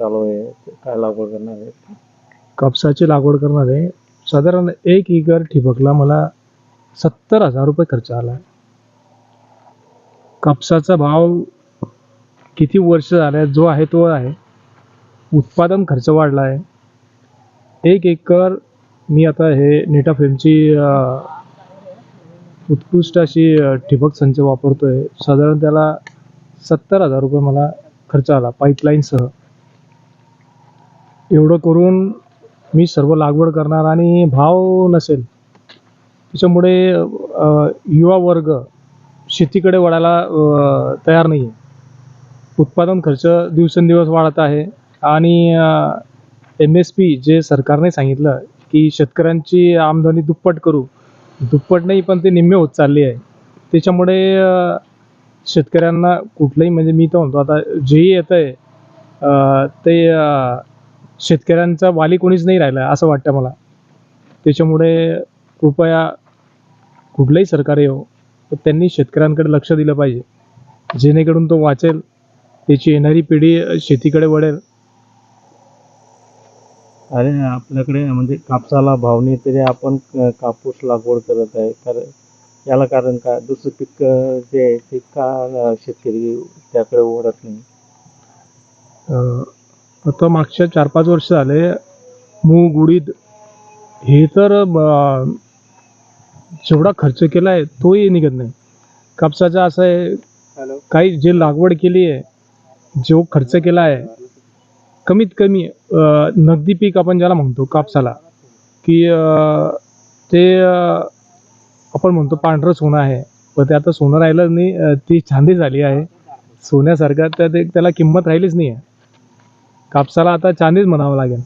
चालू आहे काय लागवड करणार आहे? कापसाची लागवड करणार आहे साधारण एक एकर ठिबकला मला सत्तर हजार रुपये खर्च आला. कापसाचा भाव किती वर्ष झाले जो आहे तो आहे. उत्पादन खर्च वाढला आहे एक एकर मी आता हे नेटा फेमची उत्कृष्ट अशी ठिबक संच वापरतोय. साधारण त्याला सत्तर हजार रुपये मला खर्च आला पाईपलाईनसह एवढं करून मी सर्व लागवड करणार आणि भाव नसेल त्याच्यामुळे युवा वर्ग शेतीकडे वळायला तयार नाही आहे उत्पादन खर्च दिवसेंदिवस वाढत आहे आणि एम एस पी जे सरकारने सांगितलं की शेतकऱ्यांची आमदनी दुप्पट करू. दुप्पट नाही पण ते निम्मे होत चालली आहे. त्याच्यामुळे शेतकऱ्यांना कुठलंही म्हणजे मी तर म्हणतो आता जेही येतं आहे ते शेतकऱ्यांचा वाली कोणीच नाही राहिला असं वाटतं मला. त्याच्यामुळे कृपया कुठलंही सरकार येऊ तर त्यांनी शेतकऱ्यांकडे लक्ष दिलं पाहिजे. जेणेकरून तो वाचेल त्याची येणारी पिढी शेतीकडे वळेल. अरे आपल्याकडे म्हणजे कापसाला भाव नाही तरी आपण कापूस लागवड करत आहे. कारण याला कारण काय? दुसरं पीक जे आहे ते का शेतकरी त्याकडे ओढत नाही? आता मागच्या चार पाच वर्ष झाले मूग उडीद हे तर जेवढा खर्च केला आहे तोही निघत नाही. कापसाचा असं आहे काही जे लागवड केली आहे जो खर्च केला आहे कमीत कमी नगदी पीक आपण ज्याला म्हणतो कापसाला की ते आपण म्हणतो पांढरं सोनं आहे. पण ते आता सोनं राहिलं नाही ती चांदी झाली आहे. सोन्यासारखं तर ते त्याला किंमत राहिलीच नाही आहे. कापसाला आता चांदीच म्हणावं लागेल.